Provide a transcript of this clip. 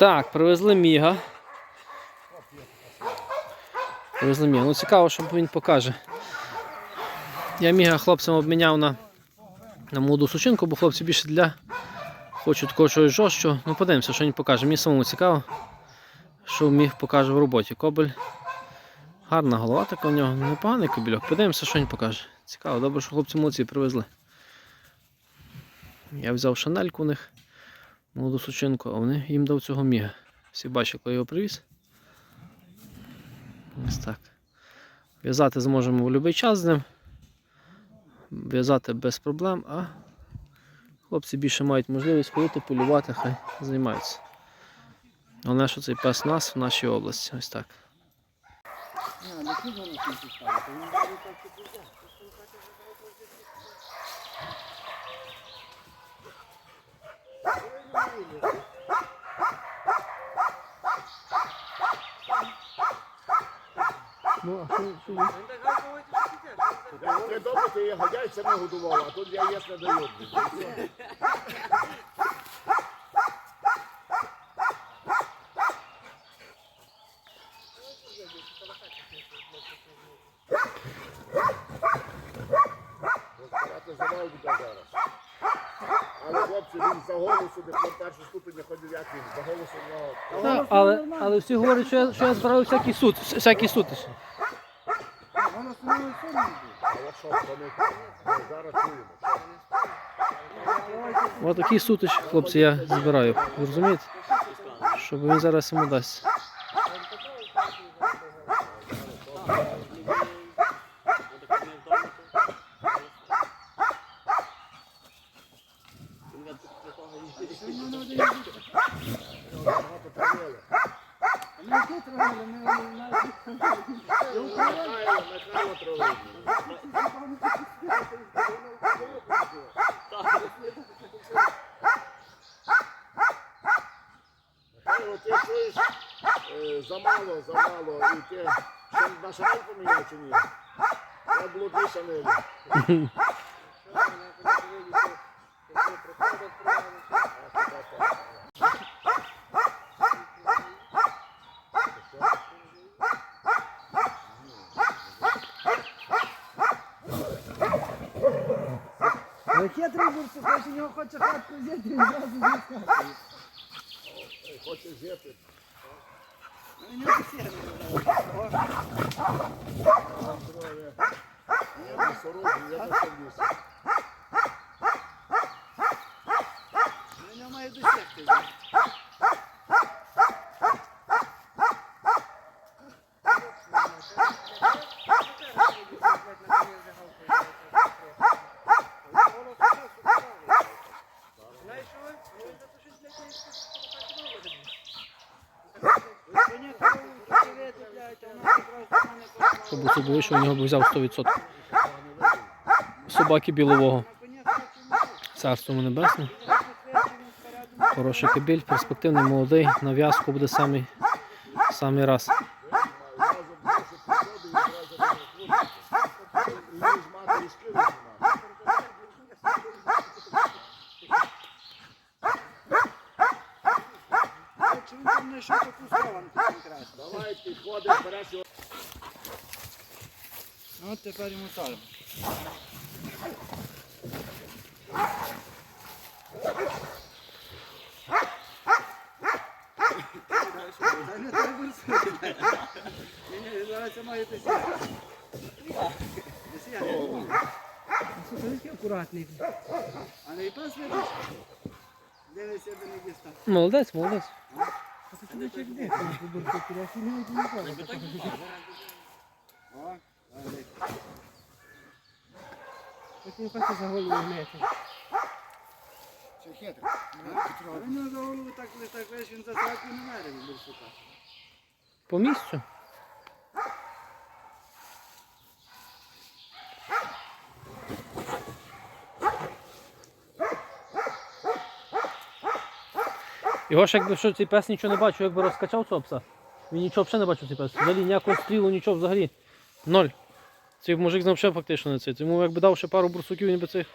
Так, привезли міга. Привезли міга. Ну цікаво, що він покаже. Я міга хлопцям обміняв на, на молоду сучинку, бо хлопці більше для хочуть такого чогось жорсткого. Ну подивимося, що він покаже. Мені самому цікаво, що міг покаже в роботі. Кобель. Гарна голова така у нього, непоганий кобільок. Подивимося, що він покаже. Цікаво, добре, що хлопці молодці привезли. Я взяв шанельку у них, молоду сучинку, а вони їм дав цього міга. Всі бачили, коли його привіз. Ось так. В'язати зможемо в будь-який час з ним. В'язати без проблем, а хлопці більше мають можливість ходити, полювати, хай займаються. Головне, що цей пес у нас в нашій області. Ось так. Ну, а що, що Не добре, ти я яйцями годував, а тут яєць не дають. Розбирати завал буде зараз. Але хлопці, він за голосу, першу ступень не ходив, як він. За голосу в нього. Так, але, але всі говорять, що я, що я збираю всякий суд, всякі сутичі. Воно самого сумно. А от що, ми зараз чуємо. Ось такий сутич, хлопці, я збираю. Ви розумієте? Щоб він зараз йому дасть. Ти чуєш? Замало, замало. І ти ще на шарай поміняв чи ні? Я було дві шанелі. Але хитрий бурсик, якщо у нього хоче хатку взяти, він зразу зіскакує. Хоче жити. Ну, не сіре. Я не сорок, я не сорвуся. У нього має досягти. Щоб у собі вийшов, у нього б взяв 100%. Собаки білового. Царство небесне. Хороший кабель, перспективний, молодий, на в'язку буде самий, самий раз. Він? Давай підходиш, береш. має тесіяти. Тесіяти. Слухай, який акуратний. А не і пес видиш? Дивися, де не Ти хоче за голову. Чи хитрий? А він за голову так лише так весь, він за сраку не мерив, бурсука. По місцю. Його ж якби що цей пес нічого не бачив, якби розкачав цього пса. Він нічого взагалі не бачив цей пес. Взагалі ніякого стрілу, нічого взагалі. Ноль. Цей мужик знав ще фактично не цей. Тому якби дав ще пару бурсуків, він би цих